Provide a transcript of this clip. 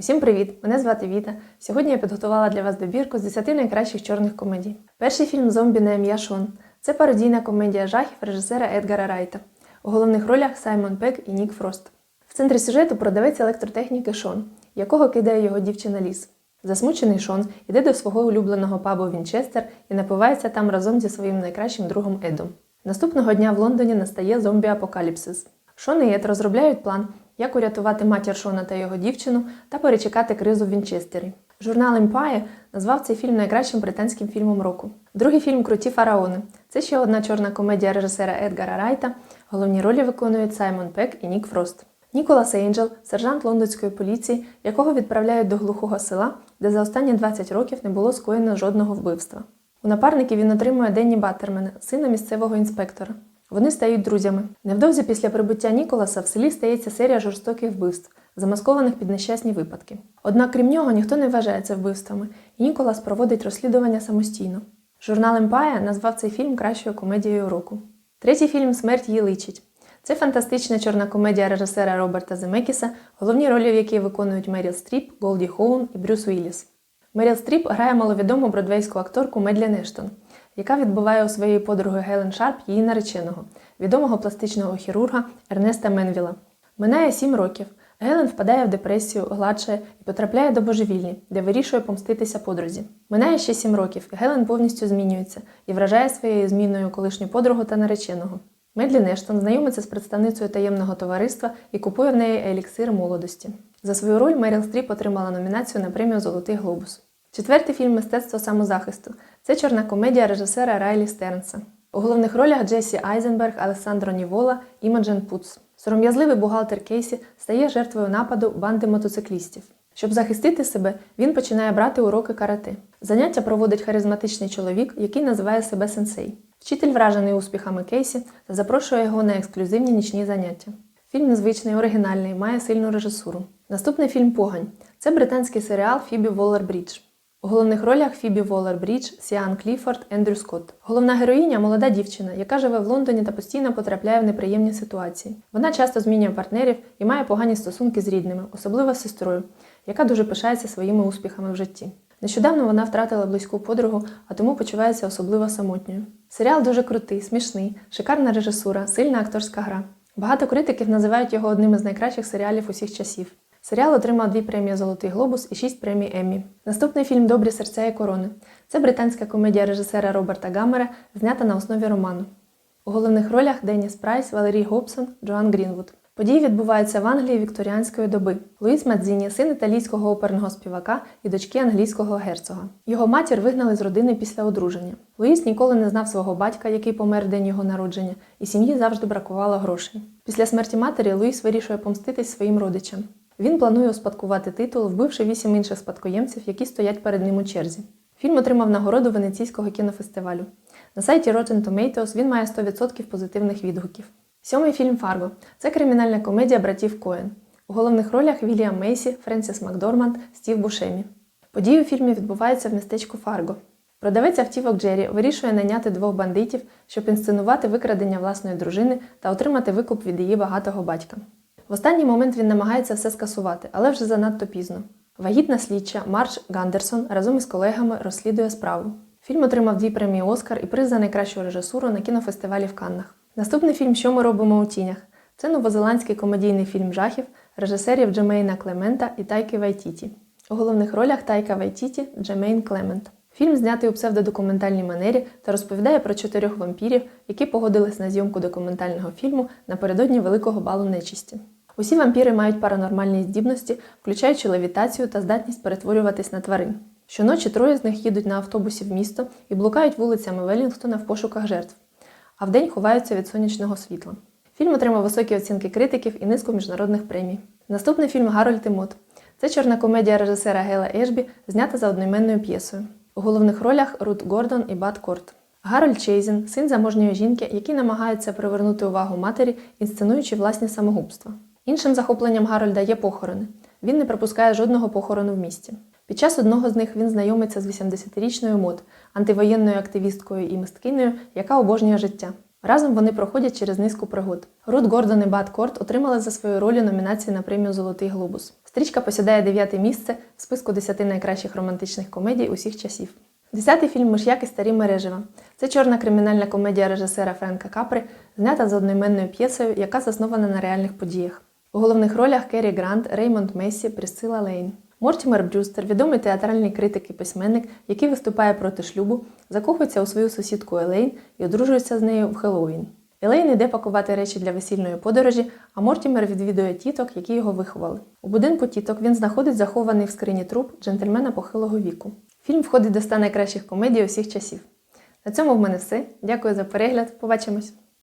Усім привіт! Мене звати Віта. Сьогодні я підготувала для вас добірку з 10 найкращих чорних комедій. Перший фільм Зомбі на ім'я Шон. Це пародійна комедія жахів режисера Едгара Райта. У головних ролях Саймон Пек і Нік Фрост. В центрі сюжету продавець електротехніки Шон, якого кидає його дівчина Ліс. Засмучений Шон іде до свого улюбленого пабу Вінчестер і напивається там разом зі своїм найкращим другом Едом. Наступного дня в Лондоні настає зомбі-апокаліпсис. Шон і Ед розробляють план, як урятувати матір Шона та його дівчину та перечекати кризу в Вінчестері. Журнал Empire назвав цей фільм найкращим британським фільмом року. Другий фільм Круті фараони. Це ще одна чорна комедія режисера Едгара Райта. Головні ролі виконують Саймон Пек і Нік Фрост. Ніколас Ейнджел, сержант лондонської поліції, якого відправляють до глухого села, де за останні 20 років не було скоєно жодного вбивства. У напарники він отримує Денні Баттермена, сина місцевого інспектора. Вони стають друзями. Невдовзі після прибуття Ніколаса в селі стається серія жорстоких вбивств, замаскованих під нещасні випадки. Однак, крім нього, ніхто не вважає це вбивствами, і Ніколас проводить розслідування самостійно. Журнал Empire назвав цей фільм кращою комедією року. Третій фільм Смерть її личить. Це фантастична чорна комедія режисера Роберта Земекіса, головні ролі в якій виконують Меріл Стріп, Голді Хоун і Брюс Уілліс. Меріл Стріп грає маловідому бродвейську акторку Медлі Ештон, яка відбуває у своєї подруги Гелен Шарп її нареченого, відомого пластичного хірурга Ернеста Менвіла. Минає сім років. Гелен впадає в депресію, гладшає і потрапляє до божевільні, де вирішує помститися подрузі. Минає ще сім років, і Гелен повністю змінюється і вражає своєю зміною колишню подругу та нареченого. Медлі Нештон знайомиться з представницею таємного товариства і купує в неї еліксир молодості. За свою роль Меріл Стріп отримала номінацію на премію Золотий глобус. Четвертий фільм Мистецтво самозахисту. Це чорна комедія режисера Райлі Стернса. У головних ролях Джесі Айзенберг, Алессандро Нівола, Імаджен Пуц. Сором'язливий бухгалтер Кейсі стає жертвою нападу банди мотоциклістів. Щоб захистити себе, він починає брати уроки карате. Заняття проводить харизматичний чоловік, який називає себе сенсей. Вчитель вражений успіхами Кейсі та запрошує його на ексклюзивні нічні заняття. Фільм незвичний, оригінальний, має сильну режисуру. Наступний фільм Погань. Це британський серіал Фібі Воллер-Брідж. У головних ролях Фібі Воллер-Брідж, Сіан Кліфорд, Ендрю Скотт. Головна героїня молода дівчина, яка живе в Лондоні та постійно потрапляє в неприємні ситуації. Вона часто змінює партнерів і має погані стосунки з рідними, особливо з сестрою, яка дуже пишається своїми успіхами в житті. Нещодавно вона втратила близьку подругу, а тому почувається особливо самотньою. Серіал дуже крутий, смішний, шикарна режисура, сильна акторська гра. Багато критиків називають його одним із найкращих серіалів усіх часів. Серіал отримав дві премії Золотий глобус і шість премій Еммі. Наступний фільм Добрі серця і корони. Це британська комедія режисера Роберта Гаммера, знята на основі роману. У головних ролях Деніс Прайс, Валерій Гобсон, Джоан Грінвуд. Події відбуваються в Англії вікторіанської доби. Луїс Мадзіні, син італійського оперного співака і дочки англійського герцога. Його матір вигнали з родини після одруження. Луїс ніколи не знав свого батька, який помер в день його народження, і сім'ї завжди бракувало грошей. Після смерті матері Луїс вирішує помститись своїм родичам. Він планує успадкувати титул, вбивши вісім інших спадкоємців, які стоять перед ним у черзі. Фільм отримав нагороду Венеційського кінофестивалю. На сайті Rotten Tomatoes він має 100% позитивних відгуків. Сьомий фільм Фарго це кримінальна комедія братів Коен. У головних ролях Вільям Мейсі, Френсіс Макдорманд, Стів Бушемі. Події у фільмі відбуваються в містечку Фарго. Продавець автівок Джері вирішує найняти двох бандитів, щоб інсценувати викрадення власної дружини та отримати викуп від її багатого батька. В останній момент він намагається все скасувати, але вже занадто пізно. Вагітна слідча Марч Гандерсон разом із колегами розслідує справу. Фільм отримав дві премії Оскар і приз за найкращу режисуру на кінофестивалі в Каннах. Наступний фільм Що ми робимо у тінях? Це новозеландський комедійний фільм жахів режисерів Джемейна Клемента і Тайки Вайтіті. У головних ролях Тайка Вайтіті, Джемейн Клемент. Фільм знятий у псевдодокументальній манері та розповідає про чотирьох вампірів, які погодились на зйомку документального фільму напередодні великого балу нечисті. Усі вампіри мають паранормальні здібності, включаючи левітацію та здатність перетворюватись на тварин. Щоночі троє з них їдуть на автобусі в місто і блукають вулицями Велінгтона в пошуках жертв, а вдень ховаються від сонячного світла. Фільм отримав високі оцінки критиків і низку міжнародних премій. Наступний фільм Гарольд і Мот. Це чорна комедія режисера Гела Ешбі, знята за одноіменною п'єсою. У головних ролях Рут Гордон і Бат Корт. Гарольд Чейзен, син заможньої жінки, який намагається привернути увагу матері, інсценуючи власні самогубства. Іншим захопленням Гарольда є похорони. Він не пропускає жодного похорону в місті. Під час одного з них він знайомиться з 80-річною Мот, антивоєнною активісткою і мисткинею, яка обожнює життя. Разом вони проходять через низку пригод. Рут Гордон і Бат Корт отримали за свої ролі номінації на премію Золотий глобус. Стрічка посідає дев'яте місце в списку 10 найкращих романтичних комедій усіх часів. Десятий фільм Миш'як і старі мережева. Це чорна кримінальна комедія режисера Френка Капри, знята за одноіменною п'єсою, яка заснована на реальних подіях. У головних ролях Керрі Грант, Реймонд Мессі, Присцила Лейн. Мортімер Брюстер, відомий театральний критик і письменник, який виступає проти шлюбу, закохується у свою сусідку Елейн і одружується з нею в Хеллоуін. Елейн іде пакувати речі для весільної подорожі, а Мортімер відвідує тіток, які його виховали. У будинку тіток він знаходить захований в скрині труп джентльмена похилого віку. Фільм входить до 100 найкращих комедій усіх часів. На цьому в мене все. Дякую за перегляд. Побачимось!